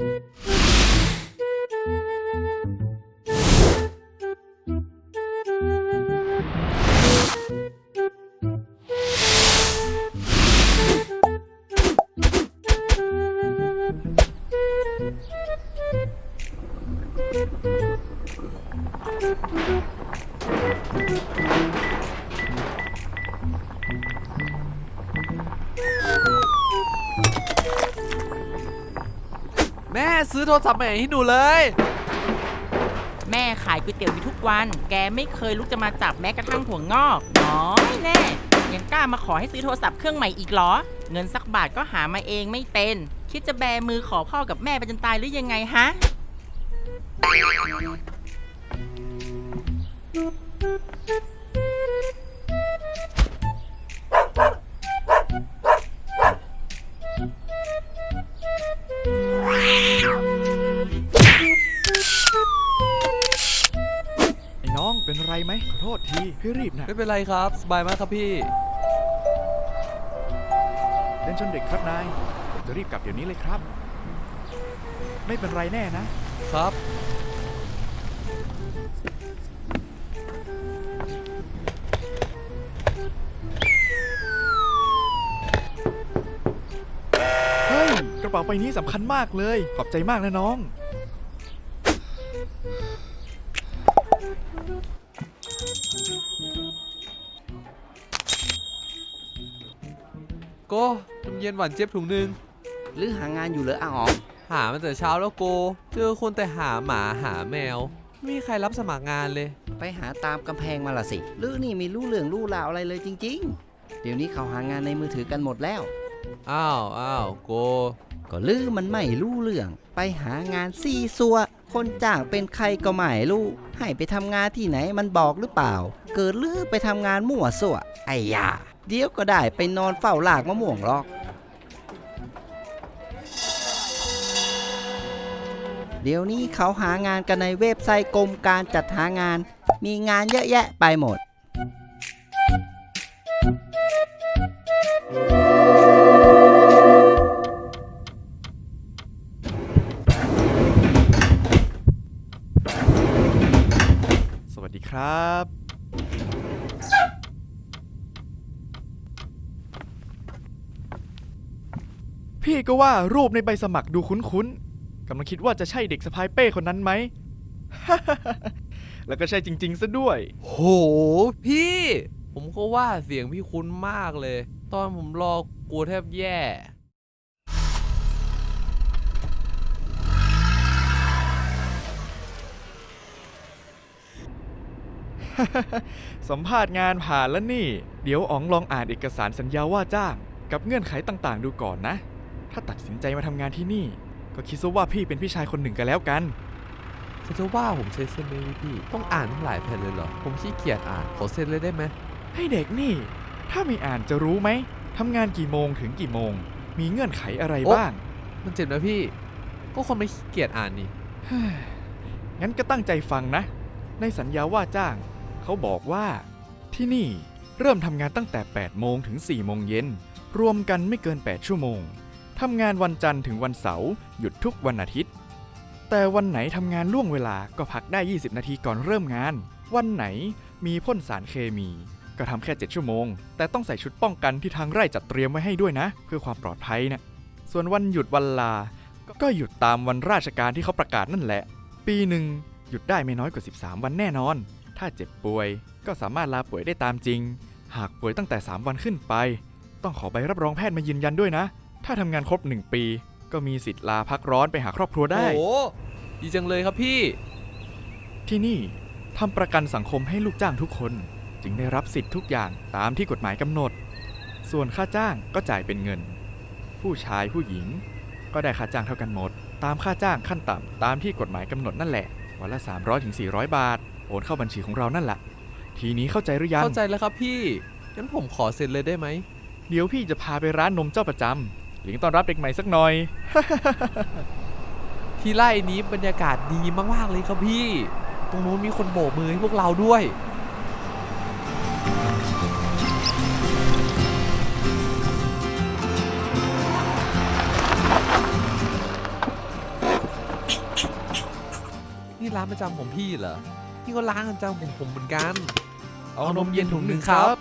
แม่ ซื้อโทรศัพท์ใหม่ให้หนูเลย แม่ขายก๋วยเตี๋ยวอยู่ทุกวัน แกไม่เคยลุกจะมาจับแม้กระทั่งถั่วงอกน้อยแน่ ยังกล้ามาขอให้ซื้อโทรศัพท์เครื่องใหม่อีกเหรอ เงินสักบาทก็หามาเองไม่เป็น คิดจะแบมือขอพ่อกับแม่ไปจนตายหรือยังไงฮะไอ้ เป็นไรไหมขอโทษทีพี่รีบนะไม่เป็นไรครับ สบายมากครับพี่ เล่นจนเด็กครับนายผมจะรีบกลับเดี๋ยวนี้เลยครับ ไม่เป็นไรแน่นะ ครับ เฮ้ย กระเป๋าใบนี้สำคัญมากเลย ขอบใจมากนะน้อง โกน้ำเย็นหวานเจี๊ยบถุงหนึ่งหรือหางานอยู่เหรออาอ๋องหามาแต่เช้าแล้วโก เจอคนแต่หาหมาหาแมว ไม่มีใครรับสมัครงานเลย ไปหาตามกำแพงมาละสิหรือนี่ไม่รู้เรื่องรู้ราวอะไรเลยจริง ๆ เดี๋ยวนี้เขาหางานในมือถือกันหมดแล้ว อ้าวอ้าวโก ก็ลือมันไม่รู้เรื่อง ไปหางานซีซัว คนจ้างเป็นใครก็ไม่รู้ให้ไปทำงานที่ไหนมันบอกหรือเปล่า เกิดลือไปทำงานมั่วสั่วไอ้ยา เดี๋ยวก็ได้ไปนอนเฝ้าลากมะม่วงหรอก เดี๋ยวนี้เขาหางานกันในเว็บไซต์กรมการจัดหางาน มีงานเยอะแยะไปหมด สวัสดีครับ พี่ก็ว่ารูปในใบสมัครดูคุ้นๆกำลังคิดว่าจะใช่เด็กสะพายเป้คนนั้นไหม แล้วก็ใช่จริง ๆ ซะด้วย โห พี่ ผมก็ว่าเสียงพี่คุ้นมากเลย ตอนผมรอกลัวแทบแย่ สัมภาษณ์งานผ่านแล้วนี่ เดี๋ยวอ๋องลองอ่านเอกสารสัญญาว่าจ้าง กับเงื่อนไขต่างๆ ดูก่อนนะ ถ้าตัดสินใจมาทำงานที่นี่ ก็คิดซะว่าพี่เป็นพี่ชายคนหนึ่งกันแล้วกันเขาจะว่าผมใช้เส้นไหมพี่ ต้องอ่านทั้งหลายแผ่นเลยเหรอ ผมขี้เกียจอ่าน ขอเซ็นเลยได้ไหมให้เด็กนี่ ถ้าไม่อ่านจะรู้ไหมทำงานกี่โมงถึงกี่โมง มีเงื่อนไขอะไรโอ๊ะบ้าง มันเจ็บนะพี่ ก็คนไม่ขี้เกียจอ่านนี่ งั้นก็ตั้งใจฟังนะ ในสัญญาว่าจ้าง เขาบอกว่า ที่นี่เริ่มทำงานตั้งแต่ 8 โมงถึง 4 โมงเย็น รวมกันไม่เกิน 8 ชั่วโมง ทำงานวันจันทร์ถึงวันเสาร์หยุดทุกวันอาทิตย์ แต่วันไหนทำงานล่วงเวลาก็พักได้ 20 นาทีก่อนเริ่มงาน วันไหนมีพ่นสารเคมี ก็ทำแค่ 7 ชั่วโมง แต่ต้องใส่ชุดป้องกันที่ทางไร่จัดเตรียมไว้ให้ด้วยนะ เพื่อความปลอดภัยนะส่วนวันหยุดวันลา ก็หยุดตามวันราชการที่เขาประกาศนั่นแหละ ปีหนึ่งหยุดได้ไม่น้อยกว่า 13 วันแน่นอน ถ้าเจ็บป่วยก็สามารถลาป่วยได้ตามจริง หากป่วยตั้งแต่ 3 วันขึ้นไป ต้องขอใบรับรองแพทย์มายืนยันด้วยนะ ถ้าทำงานครบ 1 ปี ก็มีสิทธิ์ลาพักร้อนไปหาครอบครัวได้ โอ้โหดีจังเลยครับพี่ ที่นี่ทำประกันสังคมให้ลูกจ้างทุกคน จึงได้รับสิทธิ์ทุกอย่างตามที่กฎหมายกำหนด ส่วนค่าจ้างก็จ่ายเป็นเงิน ผู้ชายผู้หญิง ก็ได้ค่าจ้างเท่ากันหมด ตามค่าจ้างขั้นต่ำตามที่กฎหมายกำหนดนั่นแหละ วันละ 300ถึง400 บาท โอนเข้าบัญชีของเรานั่นแหละ ทีนี้เข้าใจหรือยัง เข้าใจแล้วครับพี่งั้นผมขอเซ็นเลยได้ไหม เดี๋ยวพี่จะพาไปร้านนมเจ้าประจำ เลี้ยงต้อนรับเด็กใหม่สักหน่อย ที่ไร่นี้บรรยากาศดีมากๆเลยครับพี่ ตรงนู้นมีคนโบกมือให้พวกเราด้วย นี่ร้านประจำของพี่เหรอพี่ก็ร้านประจำของผมเหมือนกัน เอานมเย็นถุงหนึ่งครับ